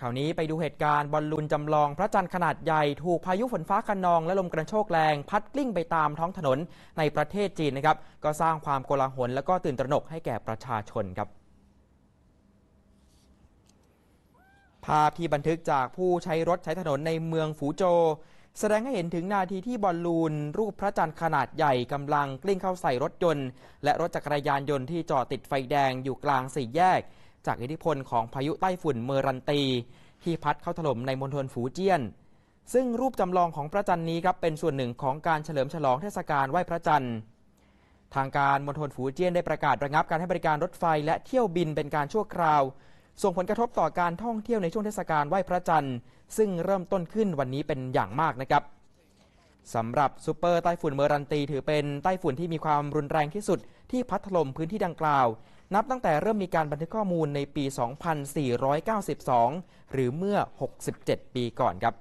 ข่าวนี้ไปดูเหตุการณ์บอลลูนจำลองพระจันทร์ขนาดใหญ่ถูกพายุฝนฟ้าคะนองและลมกระโชกแรง พัดกลิ้งไปตามท้องถนนในประเทศจีนนะครับ ก็สร้างความโกลาหลและก็ตื่นตระหนกให้แก่ประชาชนครับ ภาพที่บันทึกจากผู้ใช้รถใช้ถนนในเมืองฝูโจ แสดงให้เห็นถึงนาทีที่บอลลูน รูปพระจันทร์ขนาดใหญ่กำลังกลิ้งเข้าใส่รถยนต์ และรถจักรยานยนต์ที่จอดติดไฟแดงอยู่กลางสี่แยก จากอิทธิพลของพายุใต้ฝุ่นเมอรันตี ที่พัดเข้าถล่มในมณฑลฝูเจี้ยน ซึ่งรูปจำลองของพระจันทร์นี้ครับเป็นส่วนหนึ่งของการเฉลิมฉลองเทศกาลไหว้พระจันทร์ ทางการมณฑลฝูเจี้ยนได้ประกาศระงับการให้บริการรถไฟและเที่ยวบินเป็นการชั่วคราว ส่งผลกระทบต่อการท่องเที่ยวในช่วงเทศกาลไหว้พระจันทร์ ซึ่งเริ่มต้นขึ้นวันนี้เป็นอย่างมากนะครับสำหรับซูเปอร์ไต้ฝุ่นเมอรันตี ถือเป็นไต้ฝุ่นที่มีความรุนแรงที่สุดที่พัดถล่มพื้นที่ดังกล่าว นับตั้งแต่เริ่มมีการบันทึกข้อมูลในปี 2492 หรือเมื่อ 67 ปีก่อนครับ